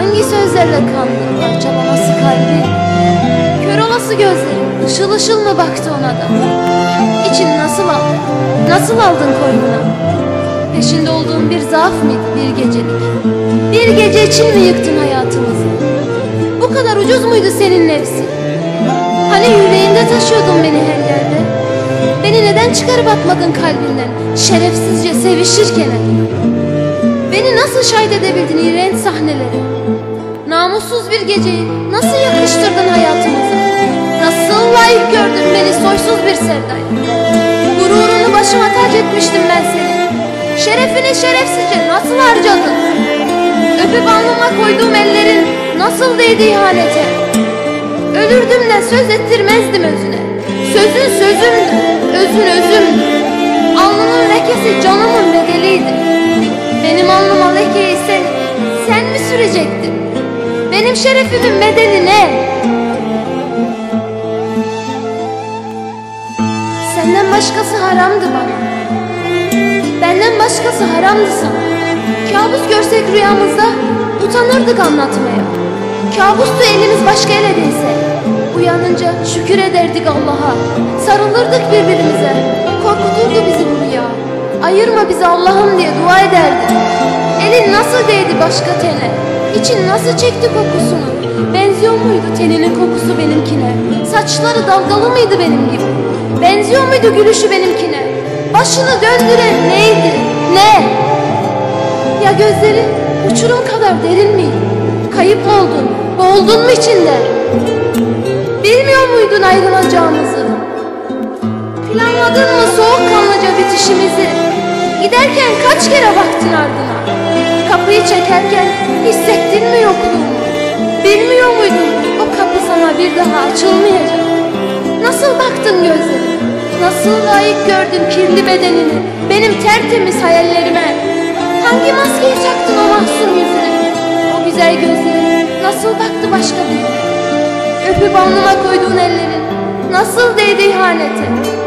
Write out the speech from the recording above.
Hangi sözlerle kandırmak çabaması kalbi? Kör olası gözlerim ışıl ışıl mı baktı ona da? İçin nasıl aldın Nasıl aldın koynuna? Peşinde olduğun bir zaaf mıydı? Bir gecelik. Bir gece için mi yıktın hayatımızı? Bu kadar ucuz muydu senin nefsin? Hani yüreğinde taşıyordun beni her yerde? Beni neden çıkarıp atmadın kalbinden? Şerefsizce sevişirken. Beni nasıl şahit edebildin iğrenç sahnelere? Namussuz bir geceyi nasıl yakıştırdın hayatımıza? Nasıl layık gördün beni soysuz bir sevdaya? Gururunu başıma tac etmiştim ben seni. Şerefini şerefsizce nasıl harcadın? Öpüp alnıma koyduğum ellerin nasıl değdi ihanete? Ölürdüm de söz ettirmezdim özüne. Sözün sözümdü, özün özümdü. Lekeyi sen, mi sürecektin? Benim şerefimin bedeli ne? Senden başkası haramdı bana. Benden başkası haramdı sana. Kabus görsek rüyamızda utanırdık anlatmaya. Kabustu elimiz başka ele değse. Uyanınca şükür ederdik Allah'a. Sarılırdık birbirimize. Korkuturdu bizi bu rüya. Ayırma bizi Allah'ım diye dua ederdik. Başka tene? İçin nasıl çekti kokusunu? Benziyor muydu teninin kokusu benimkine? Saçları dalgalı mıydı benim gibi? Benziyor muydu gülüşü benimkine? Başını döndüren neydi? Ne? Ya gözleri uçurum kadar derin miydi? Kayıp oldun, boğuldun mu içinde? Bilmiyor muydun ayrılacağımızı? Planladın mı soğukkanlıca bitişimizi? Giderken kaç kere baktın ardına? Kapıyı çekerken hissettin mi yokluğumu? Bilmiyor muydun o kapı sana bir daha açılmayacak? Nasıl baktın gözlerime? Nasıl layık gördün kirli bedenini? Benim tertemiz hayallerime? Hangi maskeyi taktın o mahzun yüzüne? O güzel gözlerin nasıl baktı başka birine? Öpüp alnıma koyduğun ellerin nasıl değdi ihanete?